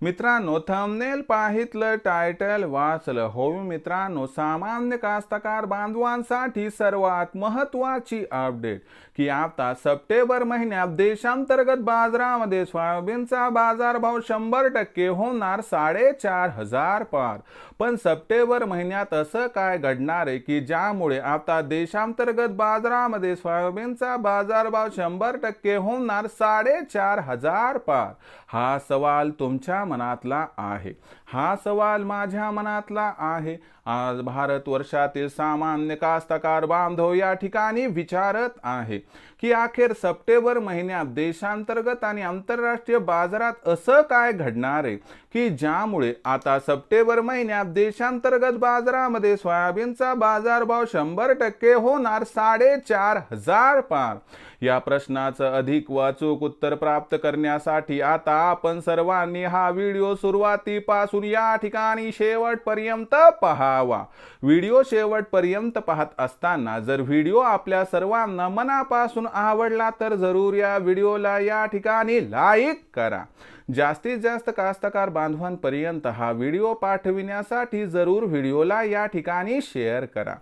मित्रांनो thumbnail पाहितलं title वाचलं. हो मित्रांनो सामान्य कास्तकार बांधवांसाठी सर्वात महत्वाची अपडेट की आता सप्टेंबर महिन्यात देशांतर्गत बाजारामध्ये सोयाबीनचा बाजारभाव शंभर टक्के होणार साडेचार हजार पार. पण सप्टेंबर महिन्यात असं काय घडणार आहे की ज्यामुळे आता देशांतर्गत बाजारामध्ये सोयाबीनचा बाजारभाव शंभर टक्के होणार साडेचार हजार पार? हा सवाल तुमच्या मनातला आहे. हा सवाल माझ्या मनातला आहे. आज भारत वर्षातील सामान्य कास्तकार बांधव या ठिकाणी विचारत आहे की अखेर सप्टेंबर महिन्यात देशांतर्गत आणि आंतरराष्ट्रीय बाजारात असं काय घडणार आहे? की ज्यामुळे आता सप्टेंबर महिन्यात देशांतर्गत बाजारामध्ये सोयाबीनचा बाजारभाव शंभर टक्के होणार साडेचार हजार पार. या प्रश्नाचं अधिक व अचूक उत्तर प्राप्त करण्यासाठी आता आपण सर्वांनी हा व्हिडिओ सुरुवातीपासून या ठिकाणी शेवटपर्यंत पहावा. व्हिडिओ शेवटपर्यंत पाहत असताना जर व्हिडिओ आपल्या सर्वांना मनापासून आवडला तर जरूर या व्हिडिओला या ठिकाणी लाईक करा. जास्तीत जास्त कास्तकार बांधवांपर्यंत हा व्हिडिओ पाठविण्यासाठी जरूर व्हिडिओला या ठिकाणी शेअर करा.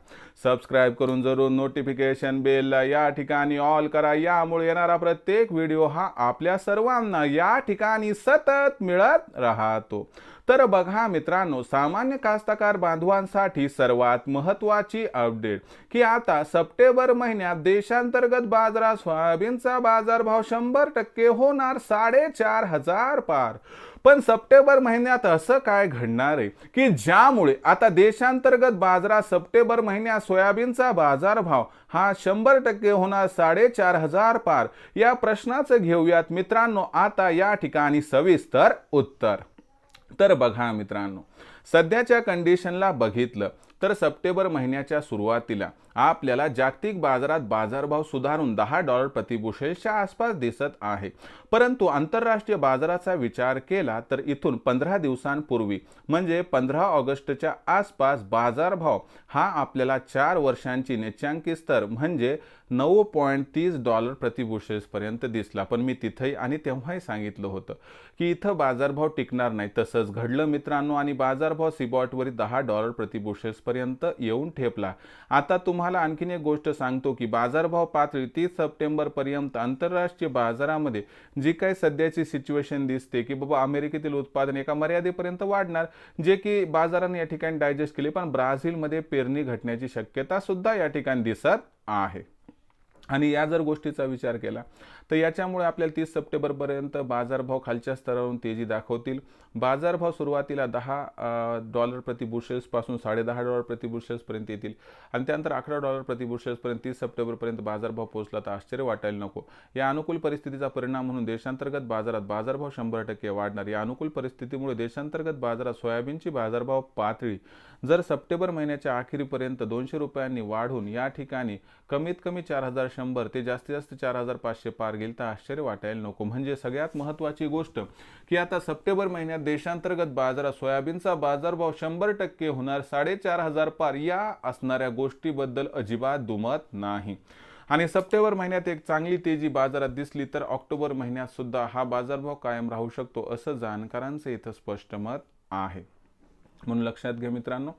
सबस्क्राईब करून जरूर नोटिफिकेशन बेलला या ठिकाणी ऑल करा. यामुळे येणारा प्रत्येक व्हिडिओ हा आपल्या सर्वांना या ठिकाणी सतत मिळत राहतो. तर बघा मित्रांनो सामान्य कास्तकार बांधवांसाठी सर्वात महत्वाची अपडेट की आता सप्टेंबर महिन्यात देशांतर्गत बाजारात सोयाबीनचा बाजारभाव शंभर टक्के होणार साडेचार हजार पार. पण सप्टेंबर महिन्यात असं काय घडणार आहे? की ज्यामुळे आता देशांतर्गत बाजारात सप्टेंबर महिन्यात सोयाबीनचा बाजारभाव हा शंभर टक्के होणार साडेचार हजार पार? या प्रश्नाचं घेऊयात मित्रांनो आता या ठिकाणी सविस्तर उत्तर. तर बघा मित्रांनो सध्याच्या कंडिशनला बघितलं तर सप्टेंबर महिन्याच्या सुरुवातीला आपल्याला जागतिक बाजारात बाजारभाव सुधारून दहा डॉलर प्रतिबुशेलच्या आसपास दिसत आहे. परंतु आंतरराष्ट्रीय बाजाराचा विचार केला तर इथून पंधरा दिवसांपूर्वी म्हणजे पंधरा ऑगस्टच्या आसपास बाजारभाव हा आपल्याला चार वर्षांची निच्चांकी स्तर म्हणजे नऊ पॉईंट तीस डॉलर प्रतिबुशेल्सपर्यंत दिसला. पण मी तिथंही आणि तेव्हाही सांगितलं होतं की इथं बाजारभाव टिकणार नाही. तसंच घडलं मित्रांनो आणि बाजारभाव सिबॉटवरील दहा डॉलर प्रतिबुशेल्सपर्यंत येऊन ठेपला. आता तुम्हाला आणखीन एक गोष्ट सांगतो की बाजारभाव पातळी तीस सप्टेंबरपर्यंत आंतरराष्ट्रीय बाजारामध्ये जी काही सध्याची सिच्युएशन दिसते की बाबा अमेरिकेतील उत्पादन एका मर्यादेपर्यंत वाढणार जे की बाजाराने या ठिकाणी डायजेस्ट केले पण ब्राझीलमध्ये पेरणी घटण्याची शक्यता सुद्धा या ठिकाणी दिसत आहे. आणि या जर गोष्टीचा विचार केला तर याच्यामुळे आपल्याला तीस सप्टेंबरपर्यंत बाजारभाव खालच्या स्तरावरून तेजी दाखवतील. बाजारभाव सुरुवातीला दहा डॉलर प्रति बुशेल्सपासून साडेदहा डॉलर प्रति बुशेल्सपर्यंत येतील. आणि त्यानंतर अकरा डॉलर प्रति बुशेल्सपर्यंत तीस सप्टेंबरपर्यंत बाजारभाव पोहोचला तर आश्चर्य वाटायला नको. या अनुकूल परिस्थितीचा परिणाम म्हणून देशांतर्गत बाजारात बाजारभाव शंभर टक्के वाढणार. या अनुकूल परिस्थितीमुळे देशांतर्गत बाजारात सोयाबीनची बाजारभाव पातळी जर सप्टेंबर महिन्याच्या अखेरीपर्यंत दोनशे रुपयांनी वाढून या ठिकाणी कमीत कमी चार हजार शंभर ते जास्तीत जास्त चार हजार पाचशे पार लागेल तर आश्चर्य वाटायला नको. म्हणजे सगळ्यात महत्त्वाची गोष्ट की आता सप्टेंबर महिन्यात देशांतर्गत बाजारात सोयाबीनचा बाजारभाव शंभर टक्के होणार साडेचार हजार पार. या असणाऱ्या गोष्टीबद्दल अजिबात दुमत नाही. आणि सप्टेंबर महिन्यात एक चांगली तेजी बाजारात दिसली तर ऑक्टोबर महिन्यात सुद्धा हा बाजारभाव कायम राहू शकतो असं जाणकारांचं इथं स्पष्ट मत आहे. म्हणून लक्षात घ्या मित्रांनो.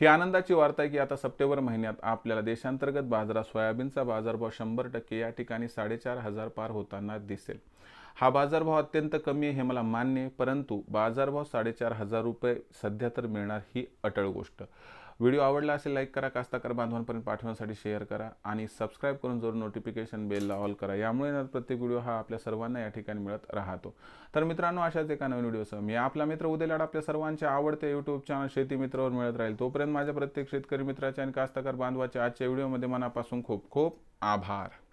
ही आनंदाची वार्ता आहे की आता सप्टेंबर महिन्यात आपल्याला देशांतर्गत बाजारात सोयाबीनचा बाजारभाव शंभर टक्के या ठिकाणी साडेचार हजार पार होताना दिसेल. हा बाजारभाव अत्यंत कमी आहे हे मला मान्य आहे परंतु बाजारभाव साडेचार हजार रुपये सध्या तर मिळणार ही अटळ गोष्ट. व्हिडिओ आवडला असेल लाईक करा कास्ताकार बांधवांपर्यंत पाठवण्यासाठी शेअर करा आणि सबस्क्राईब करून जरूर नोटिफिकेशन बेलला ऑल करा. यामुळे प्रत्येक व्हिडिओ हा आपल्या सर्वांना या ठिकाणी मिळत राहतो. तर मित्रांनो अशाच एका नवीन व्हिडिओसह मी आपला मित्र उद्या लाड आपल्या सर्वांच्या आवडते यूट्यूब चॅनल शेती मित्रावर मिळत राहील. तोपर्यंत माझ्या प्रत्येक शेतकरी मित्राच्या आणि कास्ताकार बांधवाच्या आजच्या व्हिडिओमध्ये मनापासून खूप खूप आभार.